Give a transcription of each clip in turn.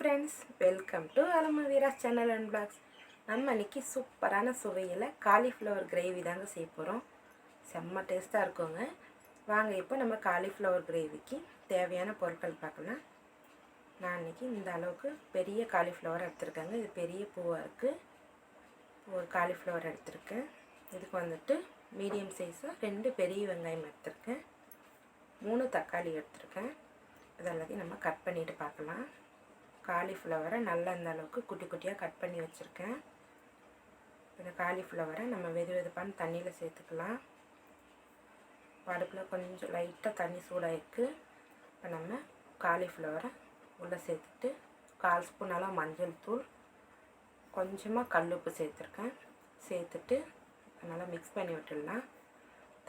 Friends welcome to அலம வீராஸ் channel and blogs நம்ம இன்றைக்கி சூப்பரான சுவையில் காலிஃப்ளவர் கிரேவி தாங்க செய்ய போகிறோம் செம்ம டேஸ்ட்டாக இருக்குங்க. வாங்க இப்போ நம்ம காலிஃப்ளவர் கிரேவிக்கு தேவையான பொருட்கள் பார்க்கலாம். நான் இன்றைக்கி இந்த அளவுக்கு பெரிய காலிஃப்ளவர் எடுத்திருக்கேங்க. இது பெரிய பூவாக இருக்குது ஒரு காலிஃப்ளவர் எடுத்திருக்கேன். இதுக்கு வந்துட்டு மீடியம் சைஸாக ரெண்டு பெரிய வெங்காயம் எடுத்திருக்கேன். மூணு தக்காளி எடுத்திருக்கேன். இதெல்லாத்தையும் நம்ம கட் பண்ணிட்டு பார்க்கலாம். காலிஃப்ளவரை நல்லா இந்த அளவுக்கு குட்டி குட்டியாக கட் பண்ணி வச்சுருக்கேன். இந்த காலிஃப்ளவரை நம்ம வெது வெதுப்பான தண்ணியில் சேர்த்துக்கலாம். அடுப்பில் கொஞ்சம் லைட்டாக தண்ணி சூடாயிருக்கு. இப்போ நம்ம காலிஃப்ளவரை உள்ளே சேர்த்துட்டு கால் ஸ்பூன் அளவு மஞ்சள் தூள் கொஞ்சமாக கல்லுப்பு சேர்த்துருக்கேன். சேர்த்துட்டு நல்லா மிக்ஸ் பண்ணி விட்டுடலாம்.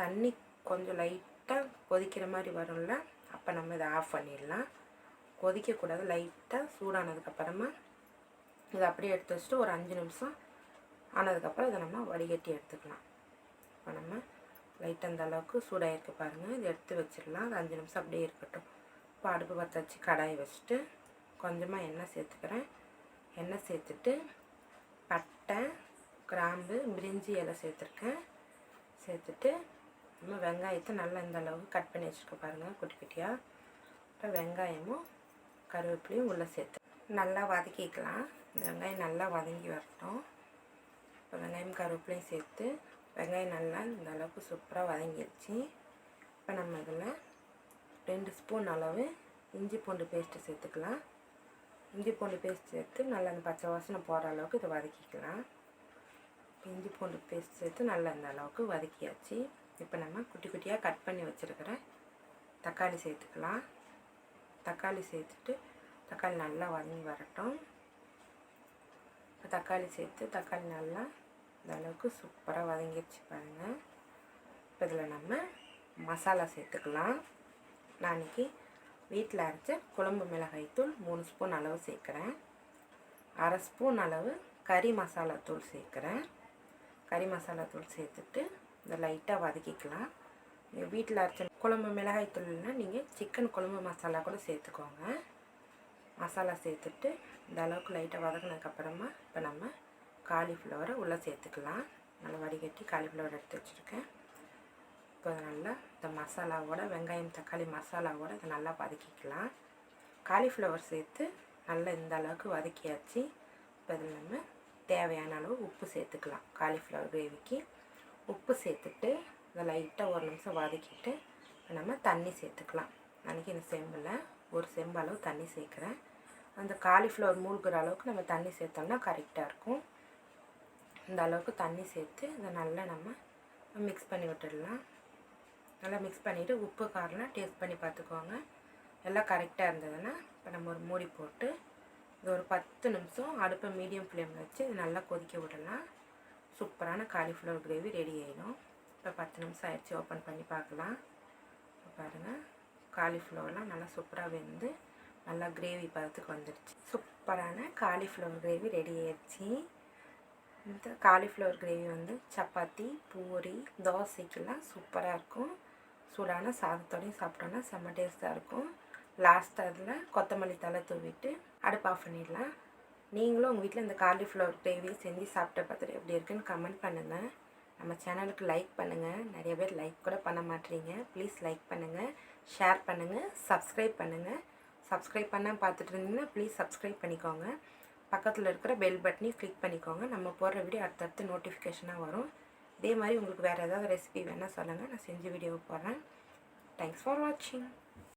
தண்ணி கொஞ்சம் லைட்டாக கொதிக்கிற மாதிரி வரும்ல அப்போ நம்ம இதை ஆஃப் பண்ணிடலாம். கொதிக்கக்கூடாது. லைட்டாக சூடானதுக்கப்புறமா இதை அப்படியே எடுத்து வச்சுட்டு ஒரு அஞ்சு நிமிஷம் ஆனதுக்கப்புறம் இதை நம்ம வடிகட்டி எடுத்துக்கலாம். இப்போ நம்ம லைட்டாக அந்த அளவுக்கு சூடாகிருக்கு பாருங்கள் இதை எடுத்து வச்சிடலாம். அது அஞ்சு நிமிஷம் அப்படியே இருக்கட்டும். இப்போ அடுப்பு பற்ற வச்சு கடாயை வச்சுட்டு கொஞ்சமாக எண்ணெய் சேர்த்துக்கிறேன். எண்ணெய் சேர்த்துட்டு பட்டை கிராம்பு பிரிஞ்சி இலை சேர்த்துருக்கேன். சேர்த்துட்டு நம்ம வெங்காயத்தை நல்லா இந்த அளவுக்கு கட் பண்ணி வச்சுருக்க பாருங்கள் குட்டி குட்டியாக இப்போ வெங்காயமும் கருவேப்பிலையும் உள்ளே சேர்த்து நல்லா வதக்கிக்கலாம். இந்த வெங்காயம் நல்லா வதங்கி வரட்டும். இப்போ வெங்காயம் கருவேப்பிலையும் சேர்த்து வெங்காயம் நல்லா இந்த அளவுக்கு சூப்பராக வதங்கிடுச்சு இப்போ நம்ம இதில் ரெண்டு ஸ்பூன் அளவு இஞ்சி பூண்டு பேஸ்ட்டு சேர்த்துக்கலாம். இஞ்சி பூண்டு பேஸ்ட் சேர்த்து நல்லா அந்த பச்சை வாசனை போகிற அளவுக்கு இதை வதக்கிக்கலாம். இஞ்சி பூண்டு பேஸ்ட் சேர்த்து நல்லா இந்த அளவுக்கு வதக்கியாச்சு. இப்போ நம்ம குட்டி குட்டியாக கட் பண்ணி வச்சுருக்கிற தக்காளி சேர்த்துக்கலாம். தக்காளி சேர்த்துட்டு தக்காளி நல்லா வதங்கி வரட்டும். இப்போ தக்காளி சேர்த்து தக்காளி நல்லா இந்த அளவுக்கு சூப்பராக வதங்கிடுச்சு பாருங்கள் இப்போ இதில் நம்ம மசாலா சேர்த்துக்கலாம். நான் இன்றைக்கி வீட்டில் அரைச்ச குழம்பு மிளகாய் தூள் மூணு ஸ்பூன் அளவு சேர்க்குறேன். அரை ஸ்பூன் அளவு கறி மசாலா தூள் சேர்க்குறேன். கறி மசாலா தூள் சேர்த்துட்டு இந்த லைட்டாக வதக்கிக்கலாம். வீட்டில் அரைச்ச குழம்பு மிளகாய் தூள்னா நீங்கள் சிக்கன் குழம்பு மசாலா கூட சேர்த்துக்கோங்க. மசாலா சேர்த்துட்டு இந்த அளவுக்கு லைட்டாக வதங்கினதுக்கப்புறமா இப்போ நம்ம காலிஃப்ளவரை உள்ளே சேர்த்துக்கலாம். நல்லா வடிகட்டி காலிஃப்ளவர் எடுத்து வச்சுருக்கேன். இப்போ நல்லா இந்த மசாலாவோட வெங்காயம் தக்காளி மசாலாவோட இதை நல்லா வதக்கிக்கலாம். காலிஃப்ளவர் சேர்த்து நல்லா இந்த அளவுக்கு வதக்கியாச்சு. இப்போ இதில் நம்ம தேவையான அளவு உப்பு சேர்த்துக்கலாம். காலிஃப்ளவர் கிரேவிக்கு உப்பு சேர்த்துட்டு இதை லைட்டாக ஒரு நிமிஷம் வதக்கிட்டு நம்ம தண்ணி சேர்த்துக்கலாம். அன்றைக்கி இந்த செம்பில் ஒரு செம்பு அளவு தண்ணி சேர்க்குறேன். அந்த காலிஃப்ளவர் மூழ்கிற அளவுக்கு நம்ம தண்ணி சேர்த்தோம்னா கரெக்டாக இருக்கும். இந்த அளவுக்கு தண்ணி சேர்த்து இதை நல்லா நம்ம மிக்ஸ் பண்ணி விட்டுடலாம். நல்லா மிக்ஸ் பண்ணிவிட்டு உப்பு காரம்லாம் டேஸ்ட் பண்ணி பார்த்துக்கோங்க. எல்லாம் கரெக்டாக இருந்ததுன்னா இப்போ நம்ம ஒரு மூடி போட்டு இது ஒரு பத்து நிமிஷம் அடுப்பை மீடியம் ஃப்ளேமில் வச்சு நல்லா கொதிக்க விடலாம். சூப்பரான காலிஃப்ளவர் கிரேவி ரெடி ஆகிடும் இப்போ பத்து நிமிஷம் ஆயிடுச்சு ஓப்பன் பண்ணி பார்க்கலாம். இப்போ பாருங்கள் காலிஃப்ளவர்லாம் நல்லா சூப்பராக வெந்து நல்லா கிரேவி பதத்துக்கு வந்துடுச்சு. சூப்பரான காலிஃப்ளவர் கிரேவி ரெடி ஆயிடுச்சு. இந்த காலிஃப்ளவர் கிரேவி வந்து சப்பாத்தி பூரி தோசைக்கெல்லாம் சூப்பராக இருக்கும். சூடான சாதத்தோடையும் சாப்பிட்டோன்னா செம்ம டேஸ்ட்டாக இருக்கும். லாஸ்ட் அதில் கொத்தமல்லி தலை தூவிட்டு அடுப்பு ஆஃப் பண்ணிடலாம். நீங்களும் உங்கள் வீட்டில் இந்த காலிஃப்ளவர் கிரேவி செஞ்சு சாப்பிட்ட பார்த்துட்டு எப்படி இருக்குன்னு கமெண்ட் பண்ணுங்கள் நம்ம சேனலுக்கு லைக் பண்ணுங்கள் நிறைய பேர் லைக் கூட பண்ண மாட்டீங்க ப்ளீஸ் லைக் பண்ணுங்கள் ஷேர் பண்ணுங்கள் சப்ஸ்கிரைப் பண்ணுங்கள் சப்ஸ்கிரைப் பண்ண பார்த்துட்டு இருந்தீங்கன்னா ப்ளீஸ் சப்ஸ்கிரைப் பண்ணிக்கோங்க. பக்கத்தில் இருக்கிற பெல் பட்டனையும் கிளிக் பண்ணிக்கோங்க. நம்ம போடுற வீடியோ அடுத்தடுத்து நோட்டிஃபிகேஷனாக வரும். இதே மாதிரி உங்களுக்கு வேறு ஏதாவது ரெசிபி வேணால் சொல்லுங்கள் நான் செஞ்சு வீடியோ போடுறேன். தேங்க்ஸ் ஃபார் வாட்சிங்